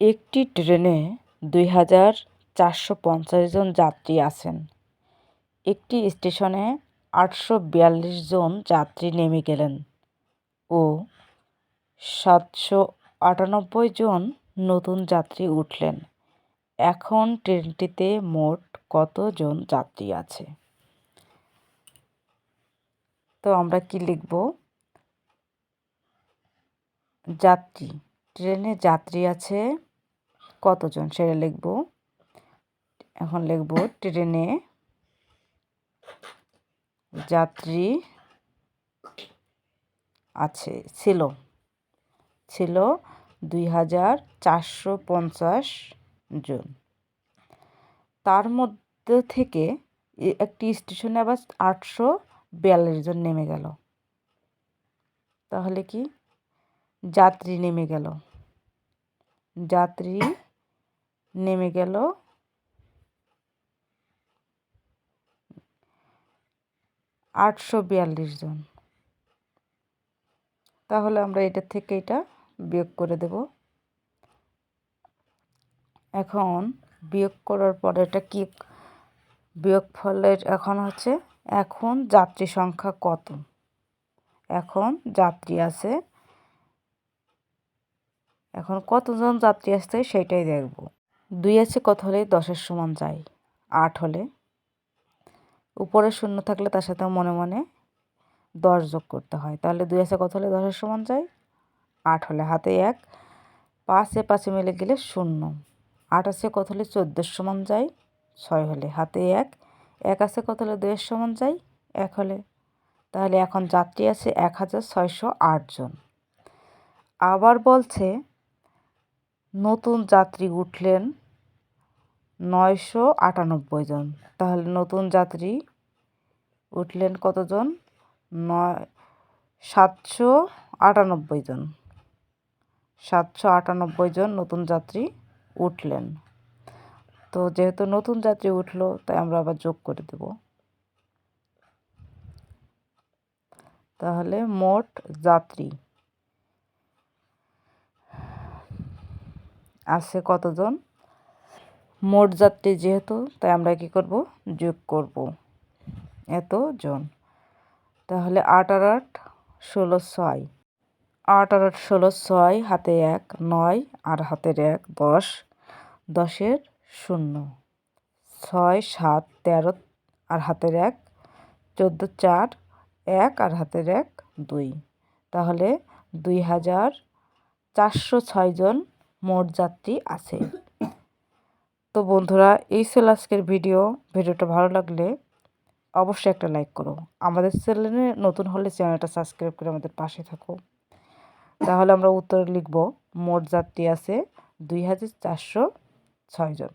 একটি ট্রেনে দুই হাজার চারশো পঞ্চাশ জন যাত্রী আছেন। একটি স্টেশনে আটশো বিয়াল্লিশ জন যাত্রী নেমে গেলেন ও সাতশো আটানব্বই জন নতুন যাত্রী উঠলেন। এখন ট্রেনটিতে মোট কতজন যাত্রী আছে? তো আমরা কি লিখব? যাত্রী ট্রেনে যাত্রী আছে কতজন সেটা লিখব। এখন লিখব ট্রেনে যাত্রী আছে, ছিল ছিল দুই হাজার চারশো পঞ্চাশ জন। তার মধ্যে থেকে একটি স্টেশনে আবার আটশো বিয়াল্লিশ জন নেমে গেল। তাহলে কি? যাত্রী নেমে গেল। যাত্রী নেমে গেল। আটশো বিয়াল্লিশ জন। তাহলে আমরা এটা থেকে এটা বিয়োগ করে দেব। এখন বিয়োগ করার পরে এটা কি বিয়োগ ফলের এখন হচ্ছে, এখন যাত্রী সংখ্যা কত? এখন যাত্রী আছে এখন কতজন যাত্রী আসছে সেটাই দেখব। দুই আছে, কত হলে দশের সমান যায়? আট হলে। উপরে শূন্য থাকলে তার সাথে মনে মনে দশ যোগ করতে হয়। তাহলে দুই আছে, কত হলে দশের সমান যায়? আট হলে। হাতে এক। পাঁচে পাঁচে মিলে গেলে শূন্য। আট আছে, কত হলে চোদ্দোর সমান যায়? ছয় হলে। হাতে এক। এক আছে, কত হলে দুইয়ের সমান যায়? এক হলে। তাহলে এখন যাত্রী আছে এক হাজার ছয়শো জন। আবার বলছে নতুন যাত্রী উঠলেন নয়শো আটানব্বই জন। তাহলে নতুন যাত্রী উঠলেন কতজন? নয়, সাতশো আটানব্বই জন। সাতশো আটানব্বই জন নতুন যাত্রী উঠলেন। তো যেহেতু নতুন যাত্রী উঠল, তাই আমরা আবার যোগ করে দেব। তাহলে মোট যাত্রী আছে কতজন? মোট যাত্রী যেহেতু, তাই আমরা কি করব? যোগ করব। এতজন। তাহলে আট আর আট ষোলো ছয়। আট আর আট ষোলো ছয়, হাতে এক, নয়, আর হাতের এক, দশ। দশের শূন্য। ছয়, সাত, তেরো, আর হাতের এক, চোদ্দ, চার, এক, আর হাতের এক, দুই। তাহলে দুই হাজার চারশো ছয়জন মোট যাত্রী আছে। তো বন্ধুরা, এই ছিল আজকের ভিডিও। ভিডিওটা ভালো লাগলে অবশ্যই একটা লাইক করো। আমাদের চ্যানেলে নতুন হলে চ্যানেলটা সাবস্ক্রাইব করে আমাদের পাশে থাকো। তাহলে আমরা উত্তরে লিখব, মোট যাত্রী আছে দুই হাজার চারশো ছয়জন